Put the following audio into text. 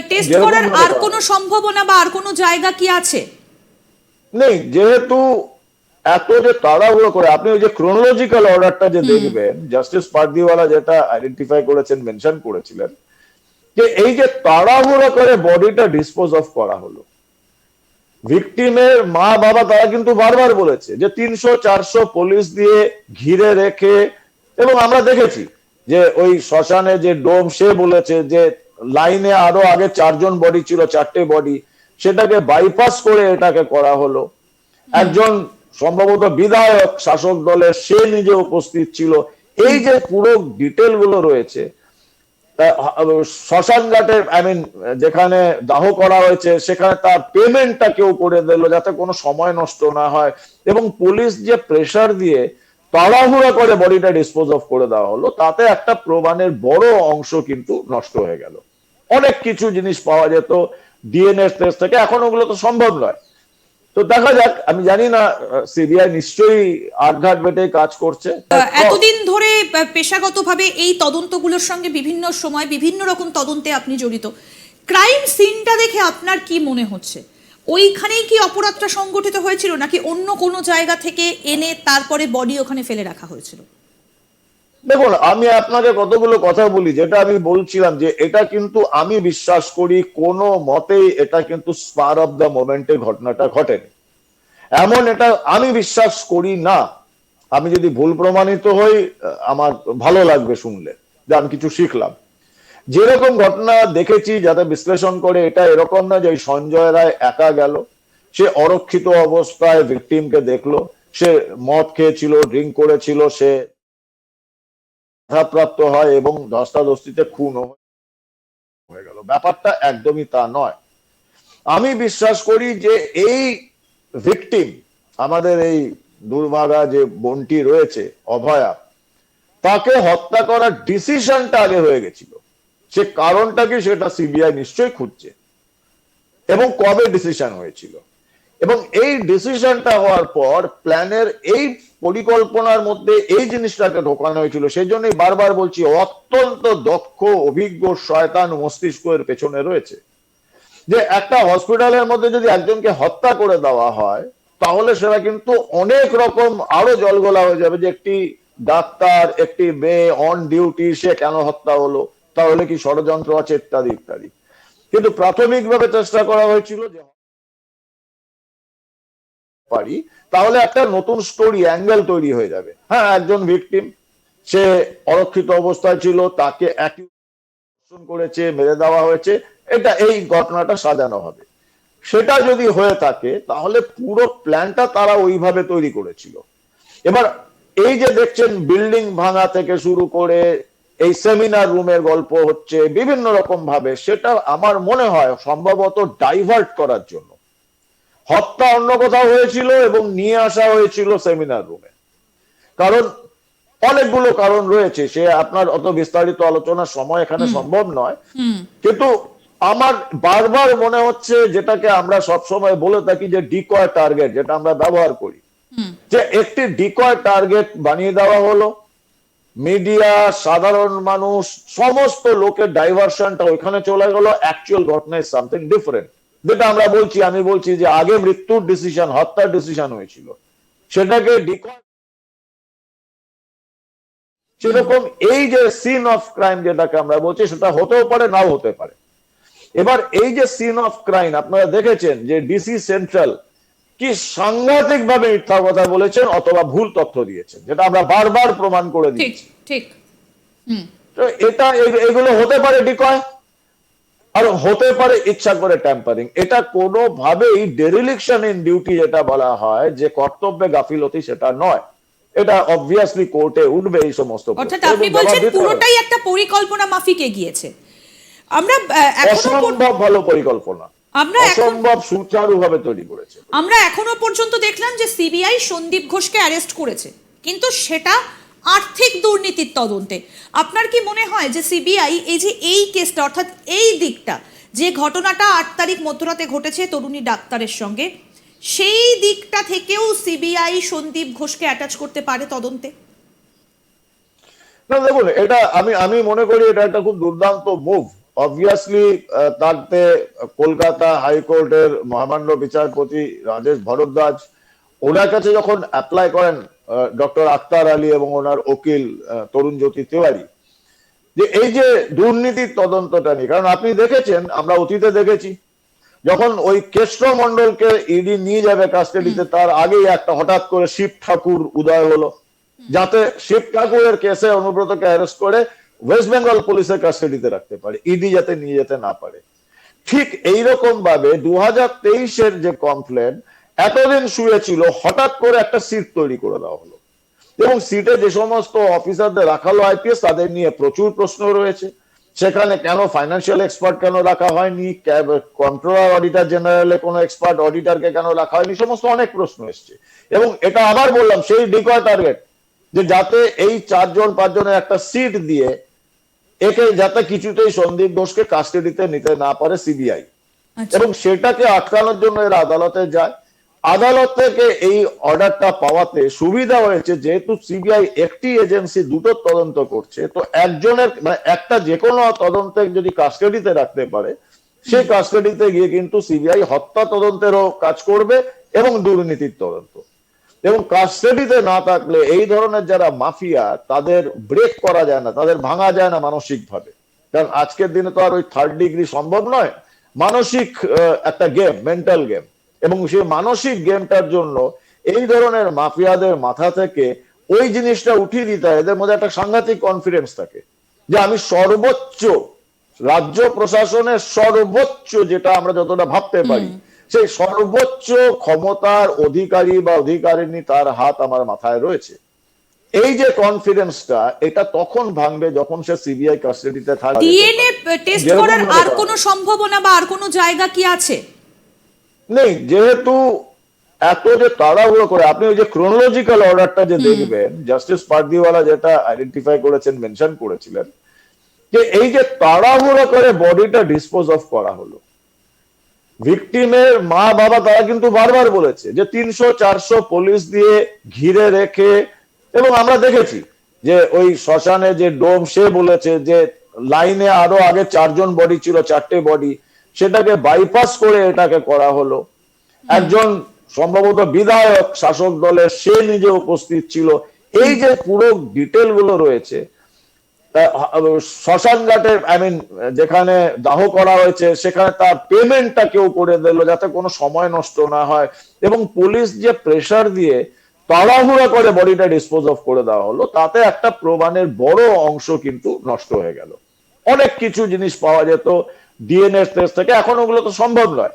Test করার আর কোনো সম্ভাবনা বা আর কোনো জায়গা কি আছে? নেই যেহেতু এত যে তাড়াহুড়ো করে আপনি ওই যে ক্রোনোলজিক্যাল অর্ডারটা যে দেখবেন জাস্টিস পার্দিওয়ালা যেটা আইডেন্টিফাই করেছেন মেনশন করেছিলেন যে এই যে তাড়াহুড়ো করে বডিটা ডিসপোজ অফ করা হলো ভিকটিমের মা বাবা তারা কিন্তু বারবার বলেছে যে তিনশো চারশো পুলিশ দিয়ে ঘিরে রেখে এবং আমরা দেখেছি যে ওই শ্মশানে যে ডোম সে বলেছে যে লাইনে আরও আগে চারজন বডি ছিল চারটে বডি সেটাকে বাইপাস করে এটাকে করা হলো। একজন সম্ভবত বিধায়ক শাসক দলের সে নিজে উপস্থিত ছিল। এই যে পুরো ডিটেলগুলো রয়েছে শ্মশান ঘাটে আই মিন যেখানে দাহ করা হয়েছে সেখানে তার পেমেন্টটা কেউ করে দিল যাতে কোনো সময় নষ্ট না হয় এবং পুলিশ যে প্রেসার দিয়ে তাড়াহুড়া করে বডিটা ডিসপোজ অফ করে দেওয়া হলো তাতে একটা প্রমাণের বড় অংশ কিন্তু নষ্ট হয়ে গেল। অনেক কিছু জিনিস পাওয়া যেত ডিএনএ টেস্ট থেকে, এখন ওগুলো তো সম্ভব নয়। তো দেখা যাক, আমি জানি না সিবিআই নিশ্চয়ই আটঘাট বেটে কাজ করছে। এতদিন ধরে পেশাগতভাবে এই তদন্তগুলোর সঙ্গে বিভিন্ন সময় বিভিন্ন রকম তদন্তে আপনি জড়িত। ক্রাইম সিনটা দেখে আপনার কি মনে হচ্ছে? ওইখানেই কি অপরাধটা সংগঠিত হয়েছিল, নাকি অন্য কোনো জায়গা থেকে এনে তারপরে বডি ওখানে ফেলে রাখা হয়েছিল? দেখুন, আমি আপনাকে কতগুলো কথা বলি, যেটা আমি বলছিলাম যে এটা কিন্তু আমি বিশ্বাস করি কোনো মতেই এটা কিন্তু স্পার অফ দ্য মোমেন্টে ঘটনাটা ঘটেনি। এমন এটা আমি বিশ্বাস করি না। আমি যদি ভুল প্রমাণিত হই, আমার ভালো লাগবে শুনলে, যে আমি কিছু শিখলাম। যেরকম ঘটনা দেখেছি, যাতে বিশ্লেষণ করে, এটা এরকম না যে সঞ্জয় রায় একা গেল। সে অরক্ষিত অবস্থায় ভিকটিমকে দেখল, সে মদ খেয়েছিল ড্রিঙ্ক করেছিল, সে বাধাপ্রাপ্ত হয় এবং ধস্তাধস্তিতে খুন হয়ে গেল। ব্যাপারটা একদমই তা নয়। আমি বিশ্বাস করি যে এই ভিকটিম আমাদের এই দুর্ভাগা যে বোনটি রয়েছে, অভয়া, তাকে হত্যা করার ডিসিশনটা আগে হয়ে গেছিল। সে কারণটা কি সেটা সিবিআই নিশ্চয়ই খুঁজছে। এবং কবে ডিসিশন হয়েছিল? এবং এই ডিসিশনটা হওয়ার পর প্ল্যানের এই পরিকল্পনার মধ্যে এই জিনিসটাকে ঢোকানো হয়েছিল। সেই জন্যই বারবার বলছি, অত্যন্ত দক্ষ, অভিজ্ঞ শয়তান মস্তিষ্কের পেছনে রয়েছে। যে একটা হসপিটালের মধ্যে যদি একজনকে হত্যা করে দেওয়া হয়, তাহলে সেটা কিন্তু অনেক রকম আরও জলগোলা হয়ে যাবে যে একটি ডাক্তার, একটি মেয়ে অন ডিউটি সে কেন হত্যা হলো, তাহলে কি ষড়যন্ত্র আছে ইত্যাদি ইত্যাদি। কিন্তু প্রাথমিকভাবে চেষ্টা করা হয়েছিল যে পারি, তাহলে একটা নতুন স্টোরি অ্যাঙ্গেল তৈরি হয়ে যাবে। হ্যাঁ একজন ভিকটিম সে অরক্ষিত অবস্থায় ছিল, তাকে করেছে, মেরে দেওয়া হয়েছে, এটা এই ঘটনাটা সাজানো হবে। সেটা যদি হয়ে থাকে, তাহলে পুরো প্ল্যানটা তারা ওইভাবে তৈরি করেছিল। এবার এই যে দেখছেন বিল্ডিং ভাঙা থেকে শুরু করে এই সেমিনার রুমের গল্প হচ্ছে, বিভিন্ন রকম ভাবে, সেটা আমার মনে হয় সম্ভবত ডাইভার্ট করার জন্য। হত্যা অন্য কোথাও হয়েছিল এবং নিয়ে আসা হয়েছিল সেমিনার রুমে। কারণ অনেকগুলো কারণ রয়েছে সে আপনার অত বিস্তারিত আলোচনার সময় এখানে সম্ভব নয়। কিন্তু আমার বারবার মনে হচ্ছে যেটাকে আমরা সবসময় বলে থাকি যে ডিকয় টার্গেট যেটা আমরা ব্যবহার করি। যে একটি ডিকয় টার্গেট বানিয়ে দেওয়া হলো মিডিয়া সাধারণ মানুষ সমস্ত লোকের ডাইভার্সনটা ওইখানে চলে গেল অ্যাকচুয়াল ঘটনা ইজ সামথিং ডিফারেন্ট যেটা আমরা বলছি আমি বলছি যে আগে মৃত্যুর ডিসিশন হত্যার ডিসিশন হয়েছিল। সেটাকে সেরকম এই যে সিন অফ ক্রাইম যেটাকে আমরা বলছি সেটা হতেও পারে নাও হতে পারে। এবার এই যে সিন অফ ক্রাইম আপনারা দেখেছেন যে ডিসি সেন্ট্রাল কি সাংঘাতিক ভাবে মিথ্যা কথা বলেছেন অথবা ভুল তথ্য দিয়েছেন যেটা আমরা বারবার প্রমাণ করে দিয়েছি। ঠিক। তো এটা এগুলো হতে পারে ডিকয় আর হতে পারে ইচ্ছা করে ট্যাম্পারিং এটা কোনোভাবেই ডেরিলিকশন ইন ডিউটি যেটা বলা হয় যে কর্তব্যে গাফিলতি সেটা নয়। এটা অবভিয়াসলি কোর্টে উঠবে এই সমস্ত অর্থাৎ আপনি বলছেন পুরোটাই একটা পরিকল্পনা মাফিক এগিয়েছে। আমরা অসম্ভব ভালো পরিকল্পনা। আমরা এখন অসম্ভব সুচারুভাবে তৈরি করেছে। আমরা এখনও পর্যন্ত দেখলাম যে সিবিআই সন্দীপ ঘোষকে অ্যারেস্ট করেছে। কিন্তু সেটা আর্থিক দুর্নীতির তদন্তে। আপনার কি মনে হয় যে সিবিআই এই যে এই কেসটা, অর্থাৎ এই দিকটা, যে ঘটনাটা আট তারিখ মধ্যরাতে ঘটেছে তরুণী ডাক্তারের সঙ্গে, সেই দিকটা থেকেও সিবিআই সন্দীপ ঘোষকে অ্যাটাচ করতে পারে তদন্তে? না, দেখুন, এটা আমি আমি মনে করি এটা একটা খুব দুর্দান্ত মুভ অবভিয়াসলি তাতে কলকাতা হাইকোর্টের মহামান্য বিচারপতি রাজেশ ভরদ্বাজ, ওনার কাছে যখন অ্যাপ্লাই করেন ডক্টর আক্তার আলী এবং ওনার আহ, তরুণ জ্যোতি তিওয়ারি। যে এই যে দুর্নীতির তদন্তটা নিয়ে কারণ আপনি দেখেছেন আমরা অতীতে দেখেছি যখন ওই কেষ্ট মন্ডলকে ইডি নিয়ে যাবে কাস্টাডিতে তার আগেই একটা হঠাৎ করে শিব ঠাকুর উদয় হলো। যাতে শিব ঠাকুরের কেসে অনুব্রতকে অ্যারেস্ট করে ওয়েস্ট বেঙ্গল পুলিশের কাস্টাডিতে রাখতে পারে ইডি যাতে নিয়ে যেতে না পারে। ঠিক এইরকম ভাবে দু হাজার তেইশের যে কমপ্লেন এতদিন শুয়েছিল হঠাৎ করে একটা সিট তৈরি করে দেওয়া হলো। এবং সিটে যে সমস্ত অফিসারদের রাখা হলো আইপিএস তাদের নিয়ে প্রচুর প্রশ্ন রয়েছে। সেখানে কেন ফাইন্যান্সিয়াল এক্সপার্ট কেন রাখা হয়নি? কন্ট্রোলার অডিটর জেনারেলে কোনো এক্সপার্ট অডিটরকে কেন রাখা হয়নি? সমস্ত অনেক প্রশ্ন এসছে। এবং এটা আবার বললাম সেই ডিকয় টার্গেট যে যাতে এই চারজন পাঁচজনের একটা সিট দিয়ে একে যাতে কিছুতেই সন্দীপ ঘোষকে কাস্টাডিতে নিতে না পারে সিবিআই আচ্ছা। এবং সেটাকে আটকানোর জন্য এরা আদালতে যায়। আদালত থেকে এই অর্ডারটা পাওয়াতে সুবিধা হয়েছে যেহেতু সিবিআই একটি এজেন্সি দুটো তদন্ত করছে তো একজনের মানে একটা যে কোনো তদন্তে যদি কাস্টাডিতে রাখতে পারে সেই কাস্টাডিতে গিয়ে কিন্তু সিবিআই হত্যা তদন্তেরও কাজ করবে এবং দুর্নীতির তদন্ত। এবং কাস্টাডিতে না থাকলে এই ধরনের যারা মাফিয়া তাদের ব্রেক করা যায় না তাদের ভাঙা যায় না মানসিক ভাবে কারণ আজকের দিনে তো আর ওই থার্ড ডিগ্রি সম্ভব নয়। মানসিক একটা গেম মেন্টাল গেম এবং সেই মানসিক গেমটার জন্য এই ধরনের মাফিয়াদের মাথা থেকে ওই জিনিসটা উঠিয়ে দিতে হয়। এদের মধ্যে একটা সাংঘাতিক কনফিডেন্স থাকে যে আমি সর্বোচ্চ রাজ্য প্রশাসনের সর্বোচ্চ যেটা আমরা যতটা ভাবতে পারি সেই সর্বোচ্চ ক্ষমতার অধিকারী বা অধিকারিণী তার হাত আমার মাথায় রয়েছে। এই যে কনফিডেন্সটা এটা তখন ভাঙবে যখন সে সিবিআই কাস্টাডিতে থাকবে। ডিএনএ টেস্ট করার আর কোনো সম্ভাবনা বা আর কোনো জায়গা কি আছে? নেই যেহেতু এত যে তাড়াহুড়ো করে আপনি ওই যে ক্রোনোলজিক্যাল অর্ডারটা যে দেখবেন জাস্টিস পার্দিওয়ালা যেটা আইডেন্টিফাই করেছেন মেনশন করেছিলেন যে এই যে তাড়াহুড়ো করে বডিটা ডিসপোজ অফ করা হলো ভিকটিমের মা বাবা তারা কিন্তু বারবার বলেছে যে তিনশো চারশো পুলিশ দিয়ে ঘিরে রেখে এবং আমরা দেখেছি যে ওই শ্মশানে যে ডোম সে বলেছে যে লাইনে আরও আগে চারজন বডি ছিল চারটে বডি সেটাকে বাইপাস করে এটাকে করা হলো। একজন সম্ভবত বিধায়ক, শাসক দলের, সে নিজে উপস্থিত ছিল। এই যে পুরো ডিটেলগুলো রয়েছে শ্মশান ঘাটে আই মিন যেখানে দাহ করা হয়েছে, সেখানে তার পেমেন্টটা কেউ করে দিল যাতে কোনো সময় নষ্ট না হয় এবং পুলিশ যে প্রেসার দিয়ে তাড়াহুড়া করে বডিটা ডিসপোজ অফ করে দেওয়া হলো, তাতে একটা প্রমাণের বড় অংশ কিন্তু নষ্ট হয়ে গেল। অনেক কিছু জিনিস পাওয়া যেত। ডিএনএ টেস্ট থেকে এখন ওগুলো তো সম্ভব নয়।